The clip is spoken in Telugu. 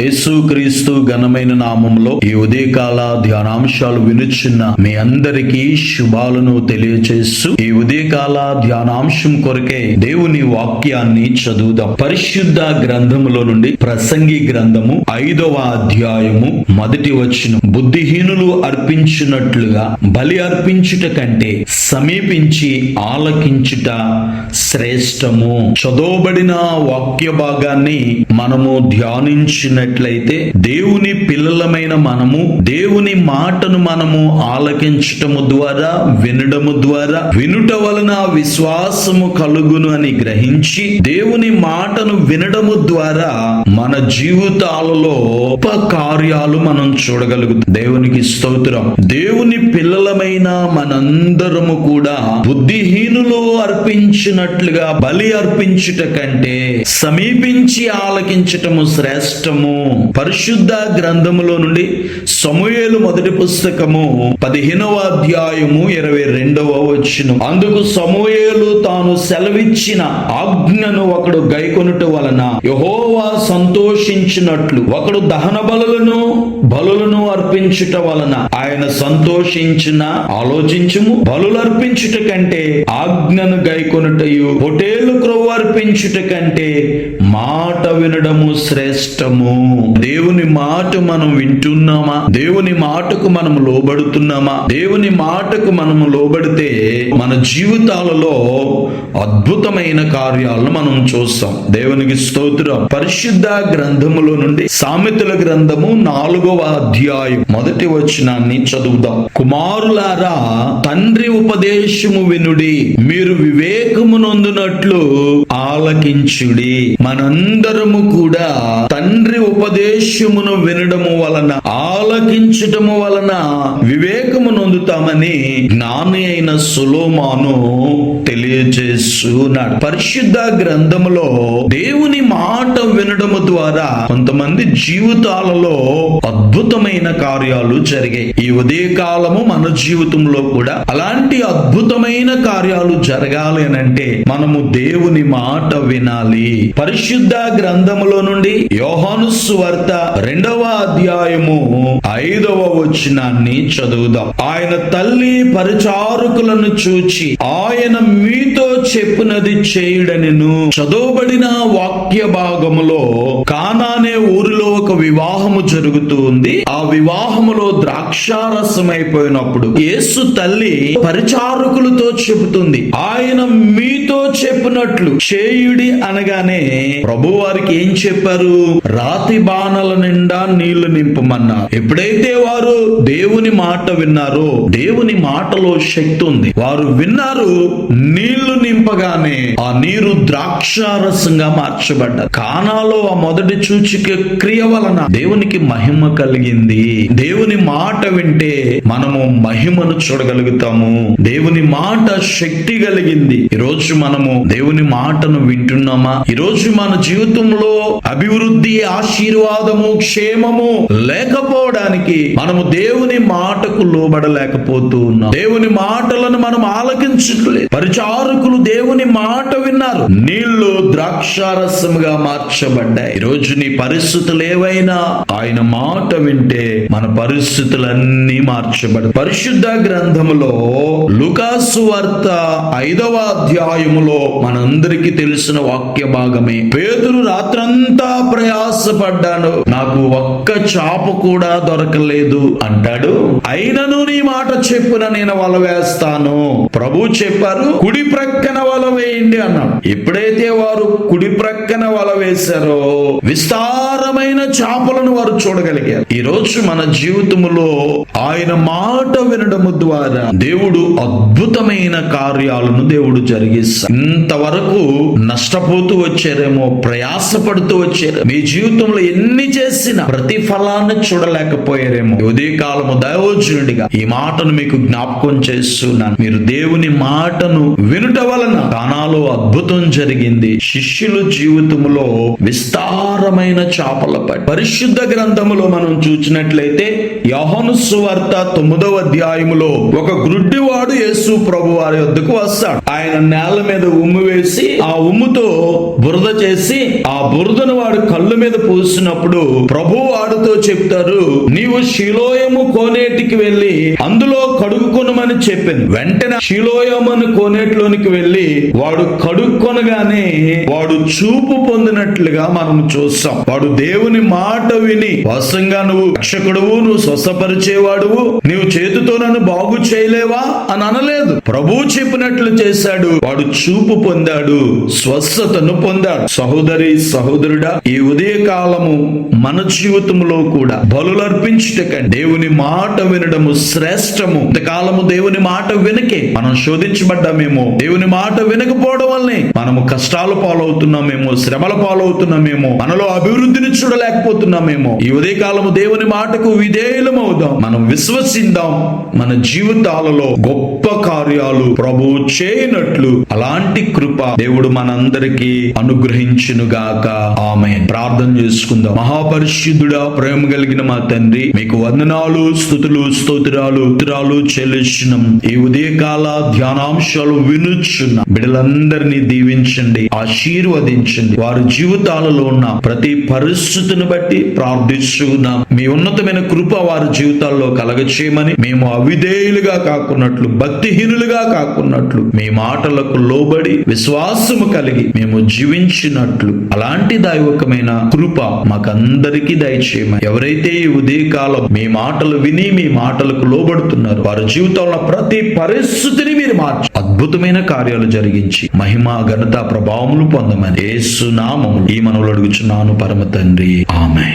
యేసుక్రీస్తు ఘనమైన నామంలో ఈ ఉదయకాల ధ్యానాంశాలు వినుచున్న మీ అందరికీ శుభాలను తెలియచేస్తూ ఈ ఉదయకాల ధ్యానాంశం కొరకే దేవుని వాక్యాన్ని చదువుదాం. పరిశుద్ధ గ్రంథములో నుండి ప్రసంగి గ్రంథము ఐదవ అధ్యాయము మొదటి వచ్చిన బుద్ధిహీనులు అర్పించినట్లుగా బలి అర్పించుట కంటే సమీపించి ఆలకించుట శ్రేష్టము. చదవబడిన వాక్య భాగాన్ని మనము ధ్యానించిన ధ్యానించినట్లయితే దేవుని పిల్లలమైన మనము దేవుని మాటను మనము ఆలకించటము ద్వారా వినడము ద్వారా వినుట వలన విశ్వాసము కలుగును అని గ్రహించి దేవుని మాటను వినడము ద్వారా మన జీవితాలలో గొప్ప కార్యాలు మనం చూడగలుగుతాం. దేవునికి స్తోత్రం. దేవుని పిల్లలమైన మనందరము కూడా బుద్ధిహీనులు అర్పించినట్లుగా బలి అర్పించుట కంటే సమీపించి ఆలకించటము శ్రేష్టము పరిశుద్ధ గ్రంథములో నుండి సమూయేలు మొదటి పుస్తకము పదిహేనవ అధ్యాయము ఇరవై రెండవ వచ్చిన అందుకు సమూయేలు తాను సెలవిచ్చిన ఆజ్ఞను ఒకడు గైకొనుట వలన యహోవా సంతోషించినట్లు. ఒకడు దహన బలులను బలులను అర్పించుట వలన ఆయన సంతోషించిన ఆలోచించుము. బలులు అర్పించుట కంటే ఆజ్ఞను గైకొనుటయు పొటేలు క్రొవ్వు అర్పించుట కంటే మాట వినడము శ్రేష్టము. దేవుని మాట మనం వింటున్నామా? దేవుని మాటకు మనం లోబడుతున్నామా? దేవుని మాటకు మనము లోబడితే మన జీవితాలలో అద్భుతమైన కార్యాలను మనం చూస్తాం. దేవునికి స్తోత్రం. పరిశుద్ధ గ్రంథములో నుండి సామెతల గ్రంథము నాలుగవ అధ్యాయం మొదటి వచనాన్ని చదువుదాం. కుమారులారా తండ్రి ఉపదేశము వినుడి మీరు వివేకము నొందునట్లు ఆలకించుడి. మనందరము కూడా తండ్రి ఉపదేశమును వినడము వలన ఆలకించటము వలన వివేకము నొందుతామని జ్ఞాని అయిన సులోమాను తెలియజేస్తున్నాడు పరిశుద్ధ గ్రంథములో దేవుని మాట వినడము ద్వారా కొంతమంది జీవితాలలో అద్భుతమైన కార్యాలు జరిగాయి. ఈ ఉదయ కాలము మన జీవితంలో కూడా అలాంటి అద్భుతమైన కార్యాలు జరగాలి అని అంటే మనము దేవుని మాట వినాలి. పరిశుద్ధ గ్రంథములో నుండి యోహాను సువార్త రెండవ అధ్యాయము ఐదవ వచనాన్ని చదువుదాం. ఆయన తల్లి పరిచారకులను చూచి ఆయన మీతో చెప్పినది చేయుడనెను. చదువుబడిన వాక్య భాగములో కానానే ఊరిలో ఒక వివాహము జరుగుతూ ఉంది. ఆ వివాహములో ద్రాక్షారసం అయిపోయినప్పుడు యేసు తల్లి పరిచారకులతో చెబుతుంది. ఆయన మీతో చెప్పినట్లు చేయుడి అనగానే ప్రభు వారికి ఏం చెప్పారు? రాతి బాణల నిండా నీళ్ళు నింపమన్నారు. ఎప్పుడైతే వారు దేవుని మాట విన్నారో దేవుని మాటలో శక్తి ఉంది. వారు విన్నారు నీళ్ళు నింపగానే ఆ నీరు ద్రాక్షారసంగా మార్చబడ్డారు కానాలో ఆ మొదటి చూచిక క్రియ వలన దేవునికి మహిమ కలిగింది. దేవుని మాట వింటే మనము మహిమను చూడగలుగుతాము. దేవుని మాట శక్తి కలిగింది. ఈరోజు రోజు మనము దేవుని మాటను వింటున్నామా? ఈ రోజు మన జీవితంలో అభివృద్ధి ఆశీర్వాదము క్షేమము లేకపోవడానికి మనము దేవుని మాటకు లోబడలేకపోతూ ఉన్నాం దేవుని మాటలను మనం ఆలకించట్లేదు. పరిచారకులు దేవుని మాట విన్నారు. నీళ్ళు ద్రాక్షారసముగా మార్చబడ్డాయి. ఈ నీ పరిస్థితులు ఎవరైనా ఆయన మాట వింటే మన పరిస్థితులన్నీ మార్చబడ్డాయి పరిశుద్ధ గ్రంథములో లుకాసు వార్త ఐదవ అధ్యాయములో మనందరికీ తెలిసిన వాక్య భాగమే. పేదలు రాత్రంతా ప్రయాసపడ్డాను నాకు ఒక్క చాప కూడా దొరకలేదు అంటాడు. అయినను నీ మాట చెప్పున నేను వల వేస్తాను. ప్రభు చెప్పారు కుడి ప్రక్కన వల వేయండి అన్నాడు. ఎప్పుడైతే వారు కుడి ప్రక్కన వల వేశారో విస్తారమైన చేపలను వారు చూడగలిగారు. ఈ రోజు మన జీవితములో ఆయన మాట వినడము ద్వారా దేవుడు అద్భుతమైన కార్యాలను దేవుడు జరిగిస్తారు ఇంతవరకు నష్టపోతూ వచ్చారేమో ప్రయాసపడుతూ వచ్చారు. మీ జీవితంలో ఎన్ని చేసినా ప్రతిఫలాన్ని చూడలేకపోయారేమో. ఉదయకాలము దయోజనుడిగా ఈ మాటను మీకు జ్ఞాపకం చేస్తున్నాను. మీరు దేవుని మాటను వినుట వలన దానాలో అద్భుతం జరిగింది. శిష్యుల జీవితంలో విస్తారమైన చేపల పట్టి. పరిశుద్ధ గ్రంథములో మనం చూసినట్లయితే యోహాను సువార్త తొమ్మిదవ అధ్యాయములో ఒక గ్రుడ్డివాడు యేసు ప్రభు వారి వద్దకు వస్తాడు. ఆయన నేల మీద ఉమ్ము వేసి ఆ ఉమ్ముతో బురద చేసి ఆ బురదను వాడు కళ్ళు మీద పూసినప్పుడు ప్రభు వాడితో చెప్తారు నీవు శిలోయము కోనేటికి వెళ్ళి అందులో కడుగుకొనమని చెప్పింది వెంటనే శిలోయమని కోనేటిలోనికి వెళ్ళి వాడు కడుక్కొనగానే వాడు చూపు పొందినట్లుగా మనం చూస్తాం. వాడు దేవుని మా మాట విని వశంగా నువ్వు రక్షకుడువు నువ్వు స్వస్థపరిచేవాడువు నీవు చేతితో నన్ను బాగు చేయలేవా? అని అనలేదు. ప్రభు చెప్పినట్లు చేశాడు. వాడు చూపు పొందాడు స్వస్థతను పొందాడు. సహోదరి సహోదరుడా ఈ ఉదయ కాలము మన జీవితంలో కూడా బలులర్పించుటకండి దేవుని మాట వినడము శ్రేష్టము. ఇంతకాలము దేవుని మాట వినకే మనం శోధించబడ్డామేమో. దేవుని మాట వినకపోవడం వల్లనే మనము కష్టాలు పాలవుతున్నామేమో శ్రమల పాలవుతున్నామేమో. మనలో అభివృద్ధిని చూడలేకపోతున్నామేమో ఈ ఉదయ కాలము దేవుని మాటకు విధేయులమవుదాం. మనం విశ్వసిద్దాం మన జీవితాలలో గొప్ప కార్యాలు ప్రభు చేయనట్లు. అలాంటి కృప దేవుడు మనందరికీ అనుగ్రహించును గాక ఆమె ప్రార్థన చేసుకుందాం. మహాపరిశుద్ధుడా ప్రేమ కలిగిన మా తండ్రి మీకు వందనాలు స్థుతులు స్తోత్రాలు ఉత్తరాలు చెల్లించున్నాం ఈ ఉదయకాల ధ్యానాంశాలు వినుచున్న. బిడ్డలందరినీ దీవించండి ఆశీర్వదించండి. వారి జీవితాలలో ఉన్న ప్రతి పరిస్థితిని బట్టి ప్రార్థిస్తున్నాం మీ ఉన్నతమైన కృప వారి జీవితాల్లో కలగచేయమని మేము అవిధేయులుగా కాకున్నట్లు భక్తిహీనులుగా కాకున్నట్లు మీ మాటలకు లోబడి విశ్వాసము కలిగి మేము జీవించినట్లు. అలాంటి దైవకమైన కృప మాకందరికీ దయచేయమని. ఎవరైతే ఈ ఉదయకాలం మీ మాటలు విని మీ మాటలకు లోబడుతున్నారు వారి జీవితంలో ప్రతి పరిస్థితిని మీరు మార్చి. అద్భుతమైన కార్యాలు జరిగించి మహిమ ఘనత ప్రభావములు పొందమని యేసు ఈ మనవులు అడుగుచున్నాను పరమ తండ్రి. ఆమె